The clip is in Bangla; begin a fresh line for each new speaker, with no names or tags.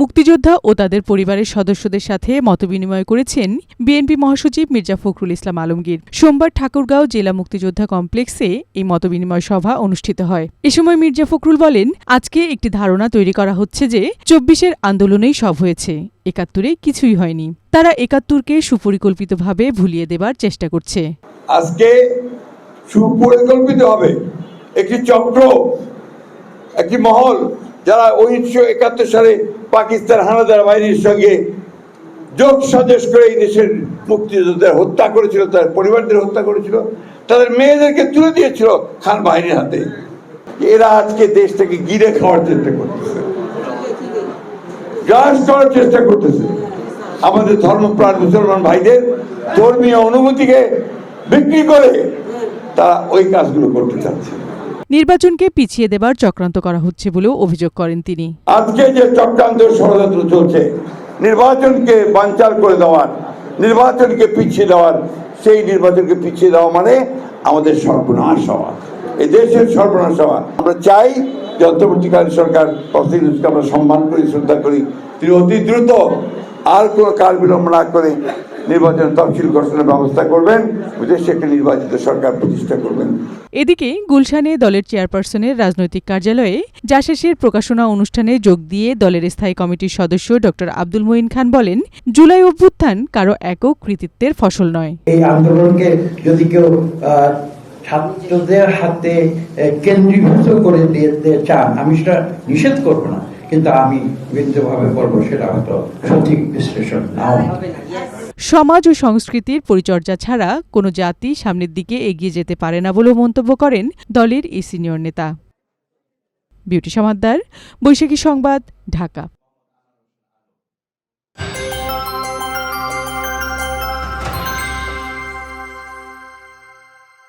মুক্তিযোদ্ধা ও তাদের পরিবারের সদস্যদের সাথে মতবিনিময় করেছেন বিএনপি মহাসচিব মির্জা ফখরুল ইসলাম আলমগীর। সোমবার ঠাকুরগাঁও জেলা মুক্তিযোদ্ধা কমপ্লেক্সে এই মতবিনিময় সভা অনুষ্ঠিত হয়। এ সময় মির্জা ফখরুল বলেন, আজকে একটি ধারণা তৈরি করা হচ্ছে যে চব্বিশের আন্দোলনেই সব হয়েছে, একাত্তরে কিছুই হয়নি। তারা একাত্তরকে সুপরিকল্পিতভাবে ভুলিয়ে দেবার চেষ্টা করছে।
আজকে সুপরিকল্পিত হবে একটি চক্র, একটি মহল যারা উনিশশো একাত্তর সালে পাকিস্তান হানাদার বাহিনীর সঙ্গে যোগ সাজস করে এই দেশের মুক্তিযোদ্ধাদের হত্যা করেছিল তার পরিবারদের হত্যা করেছিল, তাদের মেয়েদেরকে তুলে দিয়েছিল খান বাহিনীর হাতে। এরা আজকে দেশটাকে গিরে খাওয়ার চেষ্টা করতেছে। গ্রাস করার চেষ্টা করতেছে। আমাদের ধর্মপ্রাণ মুসলমান ভাইদের ধর্মীয় অনুভূতিকে বিক্রি করে তারা ওই কাজগুলো করতে চাচ্ছে।
নির্বাচনকে পিছিয়ে দেবার চক্রান্ত করা হচ্ছে বলেও অভিযোগ করেন তিনি।
আজকে যে চক্রান্ত ষড়যন্ত্র চলছে, নির্বাচনকে বানচাল করে দেওয়ার, নির্বাচনকে পিছিয়ে দেওয়ার, সেই নির্বাচনকে পিছিয়ে দেওয়া মানে আমাদের সর্বনাশ হওয়া। এই দেশের সর্বনাশ হওয়া। আমরা চাই যে অন্তর্বর্তীকালীন সরকার আমরা সম্মান করি, শ্রদ্ধা করি। তিনি অতি দ্রুত আর কোনো কাল বিলম্ব না করে নির্বাচন তফসিল ঘোষণার ব্যবস্থা করবেন দেশে একটা নির্বাচিত সরকার প্রতিষ্ঠা করবেন।
এদিকে গুলশানে দলের চেয়ারপারসনের রাজনৈতিক কার্যালয়ে জাসেসের প্রকাশনা অনুষ্ঠানে যোগ দিয়ে দলের স্থায়ী কমিটির সদস্য ড. আব্দুল মঈন খান বলেন জুলাই অভ্যুত্থান কারও একক কৃতিত্বের ফসল নয়।
এই আন্দোলনকে যদি কেউ ছাত্রদের হাতে কেন্দ্রীভূত করে দিতে চান আমি সেটা নিষেধ করব না। কিন্তু আমি বিন্দুভাবে বলব সেটা হয়তো সঠিক বিশ্লেষণ নাও
সমাজ ও সংস্কৃতির পরিচর্যা ছাড়া কোনো জাতি সামনের দিকে এগিয়ে যেতে পারে না বলেও মন্তব্য করেন দলের এই সিনিয়র নেতা। বিউটি সমাদ্দার, বৈশাখী সংবাদ, ঢাকা।